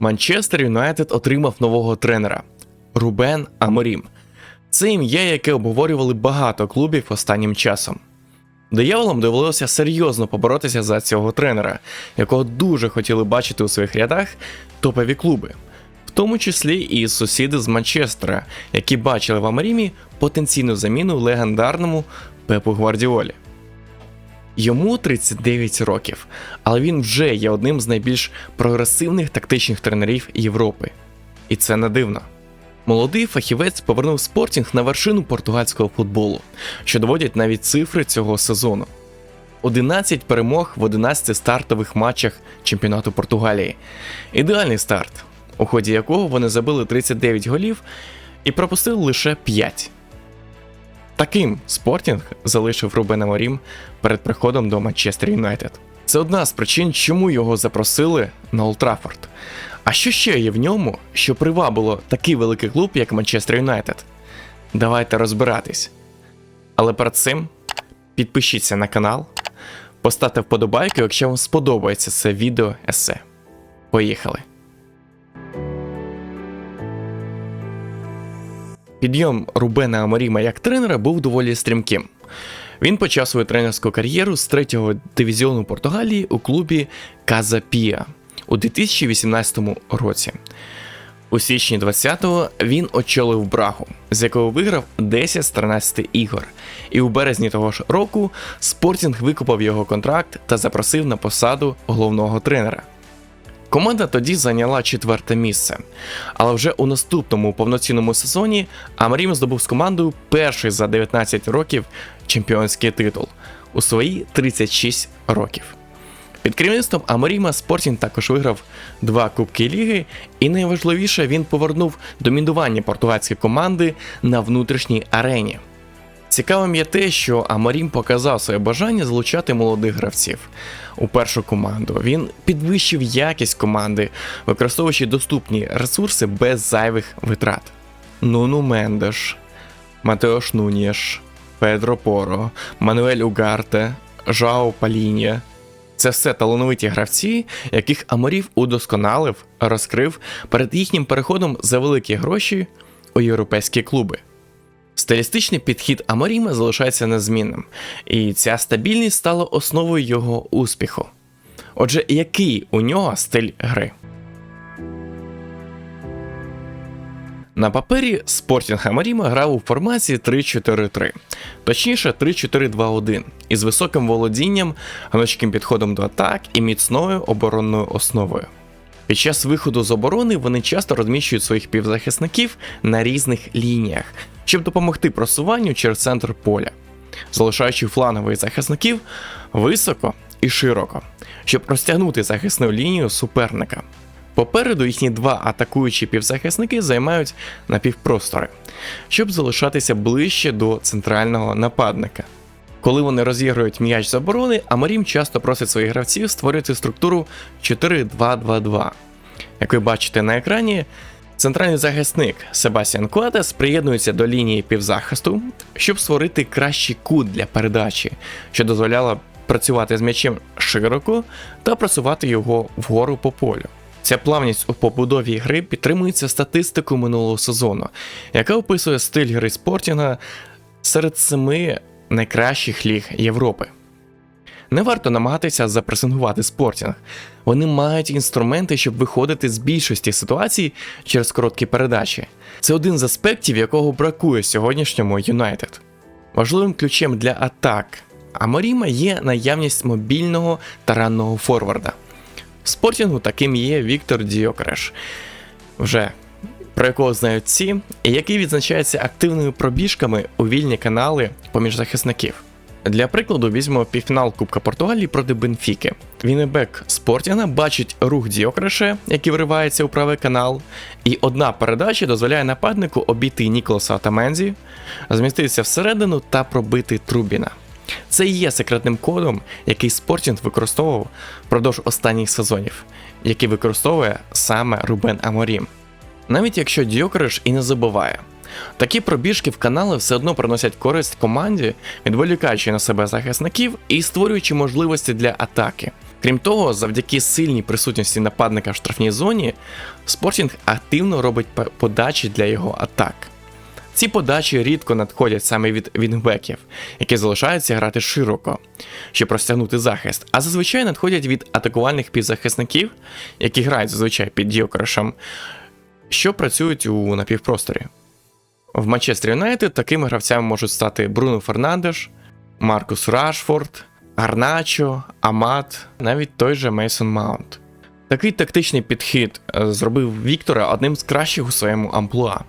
Манчестер Юнайтед отримав нового тренера Рубен Аморім. Це ім'я, яке обговорювали багато клубів останнім часом. Дияволам довелося серйозно поборотися за цього тренера, якого дуже хотіли бачити у своїх рядах топові клуби, в тому числі і сусіди з Манчестера, які бачили в Амарімі потенційну заміну легендарному Пепу Гвардіолі. Йому 39 років, але він вже є одним з найбільш прогресивних тактичних тренерів Європи. І це не дивно. Молодий фахівець повернув спортінг на вершину португальського футболу, що доводять навіть цифри цього сезону. 11 перемог в 11 стартових матчах чемпіонату Португалії. Ідеальний старт, у ході якого вони забили 39 голів і пропустили лише 5. Таким спортінг залишив Рубена Морім перед приходом до Манчестер Юнайтед. Це одна з причин, чому його запросили на Олд. А що ще є в ньому, що привабило такий великий клуб, як Манчестер Юнайтед? Давайте розбиратись. Але перед цим підпишіться на канал, поставте вподобайку, якщо вам сподобається це відео есе. Поїхали! Підйом Рубена Аморіма як тренера був доволі стрімким. Він почав свою тренерську кар'єру з третього дивізіону Португалії у клубі Казапія у 2018 році. У січні 20-го він очолив Брагу, з якого виграв 10 з 13 ігор. І у березні того ж року Спортінг викупав його контракт та запросив на посаду головного тренера. Команда тоді зайняла четверте місце. Але вже у наступному повноцінному сезоні Амрім здобув з командою перший за 19 років чемпіонський титул у свої 36 років. Під керівництвом Аморіма Спортінг також виграв два Кубки Ліги, і найважливіше він повернув домінування португальської команди на внутрішній арені. Цікавим є те, що Аморім показав своє бажання залучати молодих гравців у першу команду. Він підвищив якість команди, використовуючи доступні ресурси без зайвих витрат. Нуну Мендеш, Матеош Нуніш, Педро Поро, Мануель Угарте, Жао Палінія. Це все талановиті гравці, яких Аморів удосконалив, розкрив перед їхнім переходом за великі гроші у європейські клуби. Стилістичний підхід Аморіма залишається незмінним, і ця стабільність стала основою його успіху. Отже, який у нього стиль гри? На папері Спортінг Амаріма грав у формації 3-4-3, точніше 3-4-2-1, із високим володінням, гнучким підходом до атак і міцною оборонною основою. Під час виходу з оборони вони часто розміщують своїх півзахисників на різних лініях, щоб допомогти просуванню через центр поля, залишаючи флангових захисників високо і широко, щоб розтягнути захисну лінію суперника. Попереду їхні два атакуючі півзахисники займають напівпростори, щоб залишатися ближче до центрального нападника. Коли вони розігрують м'яч з оборони, Амарім часто просить своїх гравців створити структуру 4-2-2-2. Як ви бачите на екрані, центральний захисник Себастьян Куатес приєднується до лінії півзахисту, щоб створити кращий кут для передачі, що дозволяло працювати з м'ячем широко та просувати його вгору по полю. Ця плавність у побудові гри підтримується статистикою минулого сезону, яка описує стиль гри спортінга серед семи найкращих ліг Європи. Не варто намагатися запресингувати спортінг. Вони мають інструменти, щоб виходити з більшості ситуацій через короткі передачі. Це один з аспектів, якого бракує сьогоднішньому Юнайтед. Важливим ключем для атак Аморіма є наявність мобільного та ранного форварда. В спортінгу таким є Віктор Діокреш, вже про якого знають всі, і який відзначається активними пробіжками у вільні канали поміж захисників. Для прикладу, візьмемо півфінал Кубка Португалії проти Бенфіки. Вінебек Спортінга бачить рух Діокреше, який вривається у правий канал, і одна передача дозволяє нападнику обійти Ніколаса Атамензі, зміститися всередину та пробити Трубіна. Це і є секретним кодом, який Спортінг використовував впродовж останніх сезонів, який використовує саме Рубен Аморім. Навіть якщо Діокреш і не забуває, такі пробіжки в канали все одно приносять користь команді, відволікаючи на себе захисників і створюючи можливості для атаки. Крім того, завдяки сильній присутності нападника в штрафній зоні, Спортінг активно робить подачі для його атак. Ці подачі рідко надходять саме від вінгбеків, які залишаються грати широко, щоб розтягнути захист, а зазвичай надходять від атакувальних півзахисників, які грають зазвичай під Діокрешем, що працюють у напівпросторі. В Манчестер Юнайтед такими гравцями можуть стати Бруно Фернандеш, Маркус Рашфорд, Гарначо, Амат, навіть той же Мейсон Маунт. Такий тактичний підхід е, зробив Віктора одним з кращих у своєму амплуа.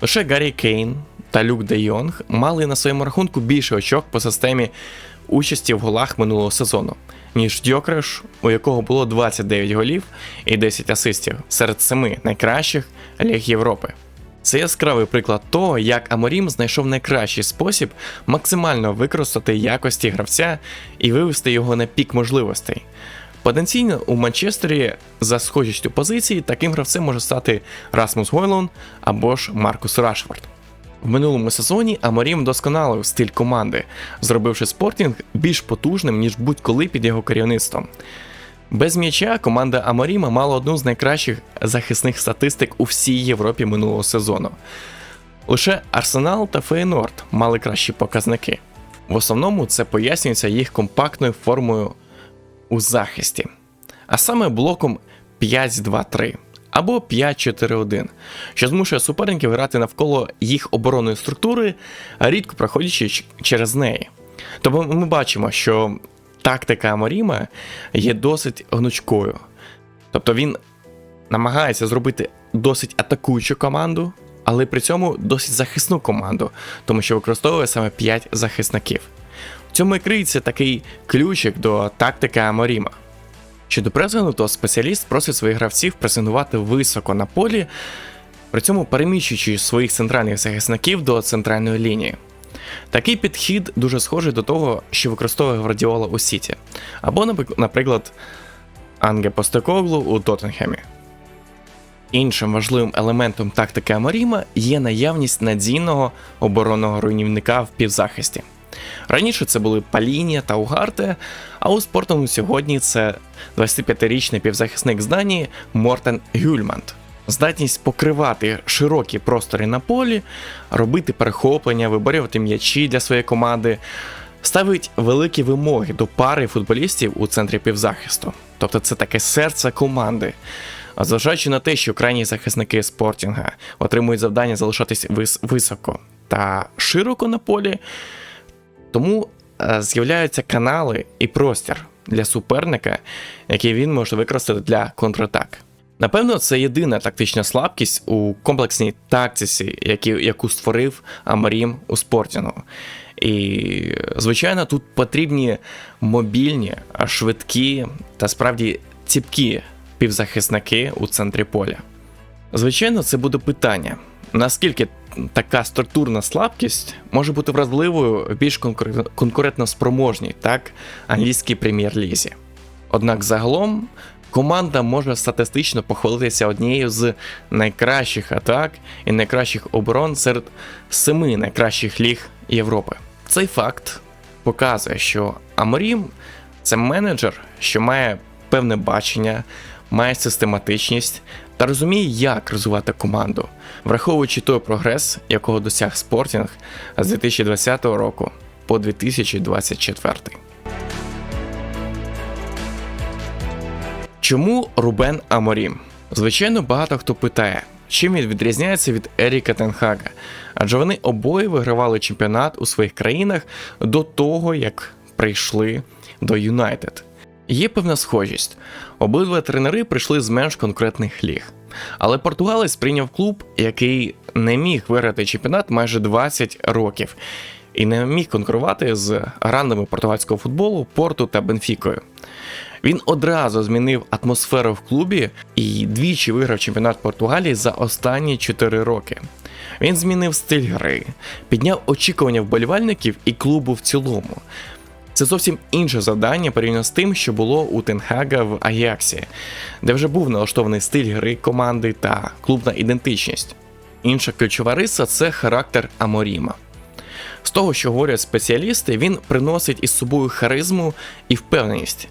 Лише Гаррі Кейн та Люк Де Йонг мали на своєму рахунку більше очок по системі участі в голах минулого сезону, ніж Дьокреш, у якого було 29 голів і 10 асистів серед семи найкращих ліг Європи. Це яскравий приклад того, як Аморім знайшов найкращий спосіб максимально використати якості гравця і вивести його на пік можливостей. Потенційно у Манчестері за схожістю позиції таким гравцем може стати Расмус Гойлон або ж Маркус Рашфорд. В минулому сезоні Аморім вдосконалив стиль команди, зробивши спортінг більш потужним, ніж будь-коли під його керівництвом. Без м'яча команда Аморіма мала одну з найкращих захисних статистик у всій Європі минулого сезону. Лише Арсенал та Фейнорд мали кращі показники. В основному це пояснюється їх компактною формою у захисті, а саме блоком 5-2-3 або 5-4-1, що змушує суперників грати навколо їх оборонної структури, рідко проходячи через неї. Тобто ми бачимо, що тактика Аморіма є досить гнучкою. Тобто він намагається зробити досить атакуючу команду, але при цьому досить захисну команду, тому що використовує саме 5 захисників. В цьому і криється такий ключик до тактики Аморіма. Щодо пресингу, то спеціаліст просить своїх гравців пресингувати високо на полі, при цьому переміщуючи своїх центральних захисників до центральної лінії. Такий підхід дуже схожий до того, що використовує Гвардіола у Сіті, або, наприклад, Анге Постекоглу у Тоттенхемі. Іншим важливим елементом тактики Амаріма є наявність надійного оборонного руйнівника в півзахисті. Раніше це були Палінія та Угарте, а у спортому сьогодні це 25-річний півзахисник з Данії Мортен Гюльмант. Здатність покривати широкі простори на полі, робити перехоплення, виборювати м'ячі для своєї команди, ставить великі вимоги до пари футболістів у центрі півзахисту. Тобто це таке серце команди. А зважаючи на те, що крайні захисники спортінга отримують завдання залишатись вис- високо та широко на полі, тому е, з'являються канали і простір для суперника, який він може використати для контратак. Напевно, це єдина тактична слабкість у комплексній тактиці, які, яку створив Амарім у спортінгу. І, звичайно, тут потрібні мобільні, швидкі та справді ціпкі півзахисники у центрі поля. Звичайно, це буде питання, наскільки така структурна слабкість може бути вразливою більш конкурентно спроможній, так, англійській прем'єр-лізі. Однак загалом команда може статистично похвалитися однією з найкращих атак і найкращих оборон серед семи найкращих ліг Європи. Цей факт показує, що Аморім це менеджер, що має певне бачення, має систематичність та розуміє, як розвивати команду, враховуючи той прогрес, якого досяг спортінг з 2020 року по 2024. Чому Рубен Аморім? Звичайно, багато хто питає, чим він відрізняється від Еріка Тенхага, адже вони обоє вигравали чемпіонат у своїх країнах до того, як прийшли до Юнайтед. Є певна схожість. Обидва тренери прийшли з менш конкретних ліг. Але португалець прийняв клуб, який не міг виграти чемпіонат майже 20 років і не міг конкурувати з грандами португальського футболу Порту та Бенфікою. Він одразу змінив атмосферу в клубі і двічі виграв чемпіонат Португалії за останні 4 роки. Він змінив стиль гри, підняв очікування вболівальників і клубу в цілому. Це зовсім інше завдання порівняно з тим, що було у Тенхага в Аяксі, де вже був налаштований стиль гри команди та клубна ідентичність. Інша ключова риса це характер Аморіма. З того, що говорять спеціалісти, він приносить із собою харизму і впевненість.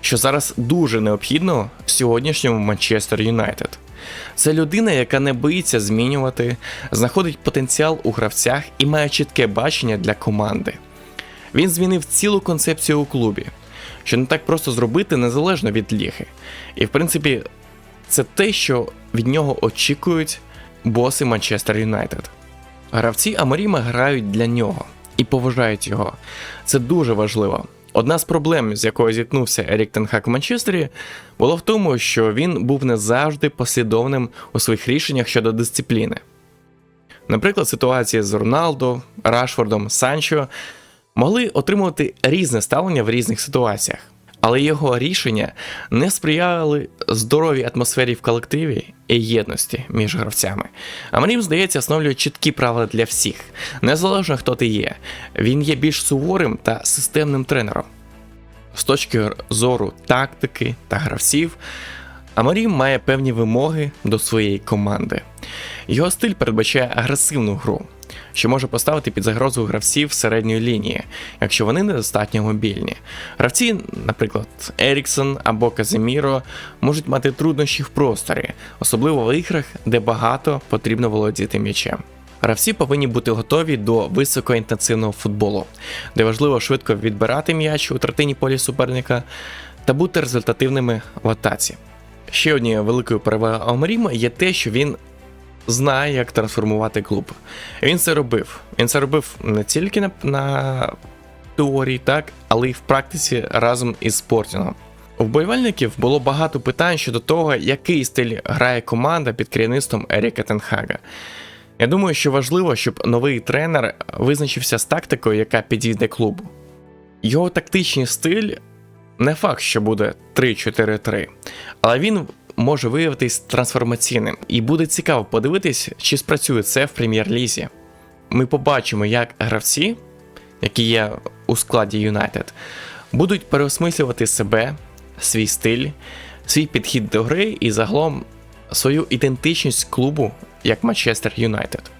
що зараз дуже необхідно в сьогоднішньому Манчестер Юнайтед. Це людина, яка не боїться змінювати, знаходить потенціал у гравцях і має чітке бачення для команди. Він змінив цілу концепцію у клубі, що не так просто зробити незалежно від ліги. І в принципі, це те, що від нього очікують боси Манчестер Юнайтед. Гравці Аморіма грають для нього і поважають його. Це дуже важливо. Одна з проблем, з якою зіткнувся Ерік Тенхак в Манчестері, було в тому, що він був не завжди послідовним у своїх рішеннях щодо дисципліни. Наприклад, ситуації з Роналдо, Рашфордом, Санчо могли отримувати різне ставлення в різних ситуаціях, але його рішення не сприяли здоровій атмосфері в колективі і єдності між гравцями. Амарім, здається, встановлює чіткі правила для всіх, незалежно хто ти є. Він є більш суворим та системним тренером. З точки зору тактики та гравців, Амарім має певні вимоги до своєї команди. Його стиль передбачає агресивну гру, що може поставити під загрозу гравців середньої лінії, якщо вони недостатньо мобільні. Гравці, наприклад, Еріксон або Казиміро, можуть мати труднощі в просторі, особливо в іграх, де багато потрібно володіти м'ячем. Гравці повинні бути готові до високоінтенсивного футболу, де важливо швидко відбирати м'яч у третині полі суперника та бути результативними в атаці. Ще однією великою перевагою Омаріма є те, що він знає, як трансформувати клуб. Він це робив. Він це робив не тільки на, на теорії, так, але й в практиці разом із спортінгом. У вболівальників було багато питань щодо того, який стиль грає команда під керівництвом Еріка Тенхага. Я думаю, що важливо, щоб новий тренер визначився з тактикою, яка підійде клубу. Його тактичний стиль не факт, що буде 3-4-3, але він може виявитись трансформаційним, і буде цікаво подивитись, чи спрацює це в прем'єр-лізі. Ми побачимо, як гравці, які є у складі Юнайтед, будуть переосмислювати себе, свій стиль, свій підхід до гри і загалом свою ідентичність клубу як Манчестер Юнайтед.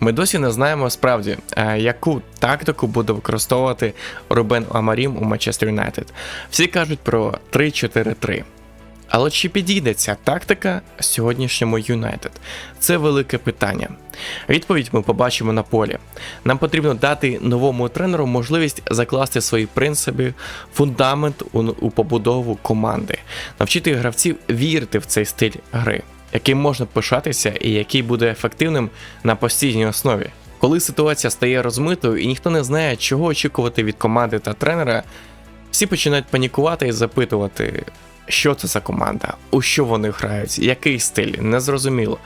Ми досі не знаємо справді, е, яку тактику буде використовувати Рубен Амарім у Манчестер Юнайтед. Всі кажуть про 3-4-3. Але чи підійде ця тактика сьогоднішньому Юнайтед? Це велике питання. Відповідь ми побачимо на полі. Нам потрібно дати новому тренеру можливість закласти свої принципи, фундамент у, у побудову команди, навчити гравців вірити в цей стиль гри, яким можна пишатися і який буде ефективним на постійній основі. Коли ситуація стає розмитою і ніхто не знає, чого очікувати від команди та тренера, всі починають панікувати і запитувати, що це за команда, у що вони грають, який стиль, незрозуміло.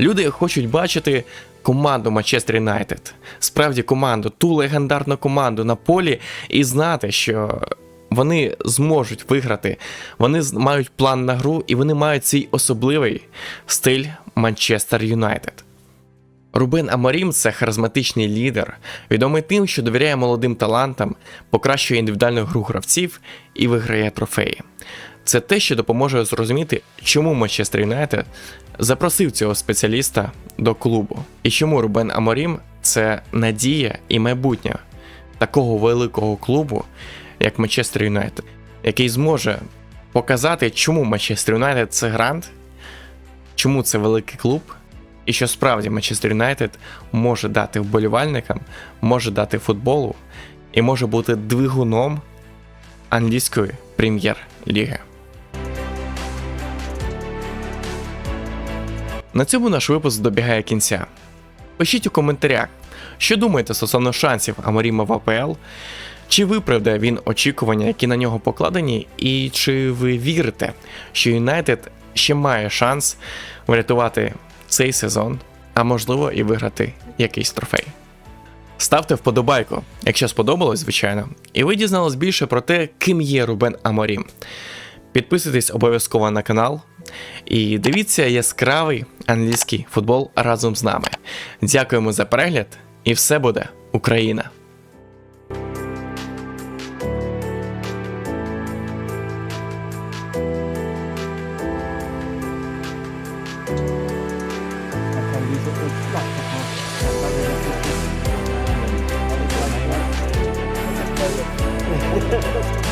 Люди хочуть бачити команду Манчестер Юнайтед, справді команду, ту легендарну команду на полі, і знати, що вони зможуть виграти, вони мають план на гру і вони мають свій особливий стиль Манчестер Юнайтед. Рубен Аморім це харизматичний лідер, відомий тим, що довіряє молодим талантам, покращує індивідуальну гру гравців і виграє трофеї. Це те, що допоможе зрозуміти, чому Манчестер Юнайтед запросив цього спеціаліста до клубу, і чому Рубен Аморім це надія і майбутнє такого великого клубу, як Манчестер Юнайтед, який зможе показати, чому Манчестер Юнайтед це грант, чому це великий клуб, і що справді Манчестер Юнайтед може дати вболівальникам, може дати футболу і може бути двигуном англійської прем'єр-ліги. На цьому наш випуск добігає кінця. Пишіть у коментарях, що думаєте стосовно шансів Аморіма в АПЛ, чи виправдає він очікування, які на нього покладені, і чи ви вірите, що Юнайтед ще має шанс врятувати цей сезон, а можливо і виграти якийсь трофей. Ставте вподобайку, якщо сподобалось, звичайно, і ви дізнались більше про те, ким є Рубен Аморім. Підписуйтесь обов'язково на канал і дивіться яскравий англійський футбол разом з нами. Дякуємо за перегляд, і все буде Україна! Ha ha ha.